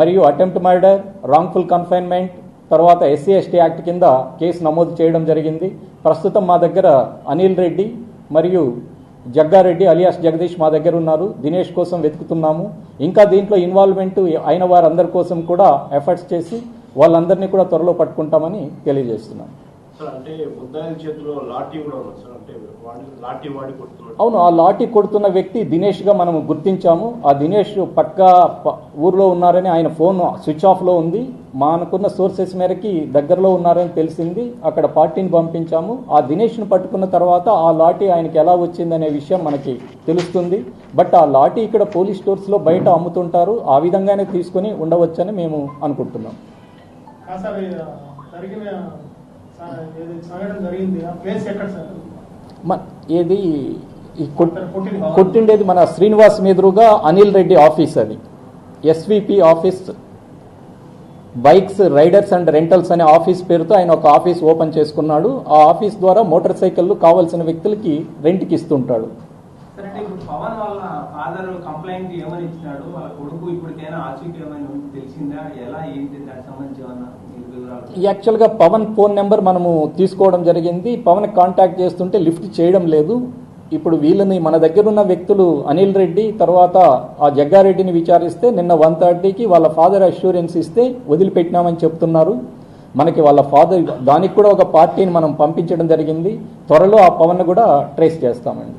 మరియు attempt murder wrongful confinement తర్వాత SC ST act కింద కేసు నమోదు చేయడం జరిగింది. ప్రస్తుతం మా దగ్గర అనిల్ రెడ్డి మరియు జగ్గారెడ్డి అలియాస్ జగదీష్ మా దగ్గర ఉన్నారు. దినేష్ కోసం వెతుకుతున్నాము. ఇంకా దీంట్లో ఇన్వాల్వ్మెంట్ అయిన వారందరి కోసం కూడా ఎఫర్ట్స్ చేసి వాళ్ళందరినీ కూడా త్వరలో పట్టుకుంటామని తెలియజేస్తున్నాను సార్ అంటే ముద్దాయిల చేతిలో లాఠీ కూడా ఉంది సార్ అంటే లాఠీ వాడి కొడుతున్నాడు అవును ఆ లాఠీ కొడుతున్న వ్యక్తి దినేష్గా మనం గుర్తించాము. ఆ దినేష్ పక్క ప- ఊర్లో ఉన్నారని ఆయన ఫోన్ స్విచ్ ఆఫ్లో ఉంది. మనకున్న సోర్సెస్ మేరకి దగ్గరలో ఉన్నారని తెలిసింది. అక్కడ పార్టీని పంపించాము. ఆ దినేష్ను పట్టుకున్న తర్వాత ఆ లాఠీ ఆయనకి ఎలా వచ్చిందనే విషయం మనకి తెలుస్తుంది. బట్ ఆ లాఠీ ఇక్కడ పోలీస్ స్టోర్స్లో బయట అమ్ముతుంటారు. ఆ విధంగానే తీసుకొని ఉండవచ్చని మేము అనుకుంటున్నాం. ఏది కొట్టిండేది మన శ్రీనివాస్ మీదురుగా అనిల్ రెడ్డి ఆఫీస్ అది. SVP office bikes riders and rentals అనే ఆఫీస్ పేరుతో ఆయన ఒక ఆఫీస్ ఓపెన్ చేసుకున్నాడు. ఆ ఆఫీస్ ద్వారా మోటార్ సైకిళ్ళు కావాల్సిన వ్యక్తులకి రెంట్కి ఇస్తుంటాడు. పవన్ వాళ్ళ ఫాదర్ కంప్లైంట్ ఏమని ఇచ్చినాడు? వాళ్ళ కొడుకు ఇప్పటికైనా ఆచూకీ ఏమైనా తెలిసిందా? ఎలా ఏంటి? దానికి సంబంధించి ఏమన్నా యాక్చువల్గా పవన్ ఫోన్ నెంబర్ మనము తీసుకోవడం జరిగింది. పవన్ కాంటాక్ట్ చేస్తుంటే లిఫ్ట్ చేయడం లేదు. ఇప్పుడు వీళ్ళని మన దగ్గర ఉన్న వ్యక్తులు అనిల్ రెడ్డి తర్వాత ఆ జగ్గారెడ్డిని విచారిస్తే నిన్న వన్ థర్టీకి వాళ్ళ ఫాదర్ అష్యూరెన్స్ ఇస్తే వదిలిపెట్టినామని చెప్తున్నారు. మనకి వాళ్ళ ఫాదర్ దానికి కూడా ఒక పార్టీని మనం పంపించడం జరిగింది. త్వరలో ఆ పవన్ కూడా ట్రేస్ చేస్తామండి.